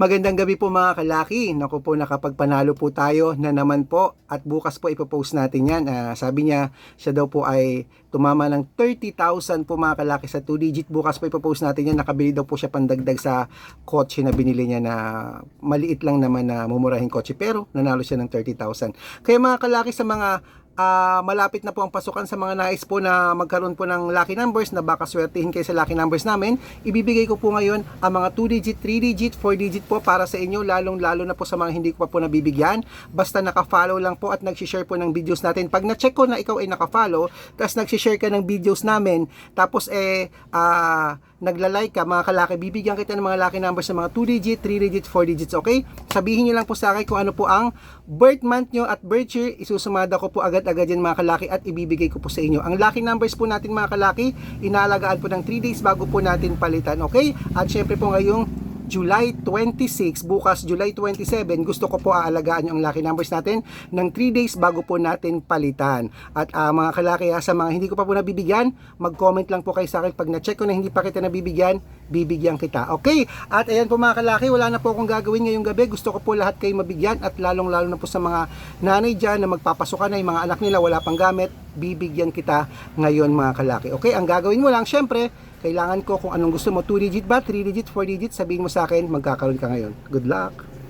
Magandang gabi po mga kalaki. Naku po, nakapagpanalo po tayo na naman po. At bukas po ipopost natin yan. Ah, sabi niya, siya daw po ay tumama ng 30,000 po mga kalaki sa 2 digit. Bukas po ipopost natin yan. Nakabili daw po siya pandagdag sa kotse na binili niya na maliit lang naman na mumurahing kotse. Pero nanalo siya ng 30,000. Kaya mga kalaki sa mga ah, malapit na po ang pasukan sa mga nais po na magkaroon po ng lucky numbers na baka swertihin kayo sa lucky numbers namin. Ibibigay ko po ngayon ang mga 2 digit, 3 digit, 4 digit po para sa inyo lalong lalo na po sa mga hindi ko pa po nabibigyan. Basta naka-follow lang po at nag-share po ng videos natin. Pag na-check ko na ikaw ay naka-follow, tapos nag-share ka ng videos namin, tapos eh ah nagla-like ka, mga kalaki, bibigyan kita ng mga lucky numbers ng mga 2 digit, 3 digit, 4 digits, okay? Sabihin niyo lang po sa akin kung ano po ang birth month nyo at birth year, isusumada ko po agad-agad yan mga kalaki at ibibigay ko po sa inyo. Ang lucky numbers po natin mga kalaki, inaalagaan po ng 3 days bago po natin palitan, okay? At syempre po ngayong July 26, bukas July 27, gusto ko po aalagaan yung lucky numbers natin ng 3 days bago po natin palitan. At ah, mga kalaki, ah, sa mga hindi ko pa po nabibigyan, mag-comment lang po kayo sa akin. Pag na-check ko na hindi pa kita nabibigyan, bibigyan kita. Okay? At ayan po mga kalaki, wala na po akong gagawin ngayong gabi. Gusto ko po lahat kayo mabigyan at lalong-lalo na po sa mga nanay dyan na magpapasukan na yung mga anak nila wala pang gamit, bibigyan kita ngayon mga kalaki. Okay? Ang gagawin mo lang, syempre, kailangan ko kung anong gusto mo, 2 digit ba, 3 digit, 4 digit, sabihin mo sa akin, magkakaroon ka ngayon. Good luck!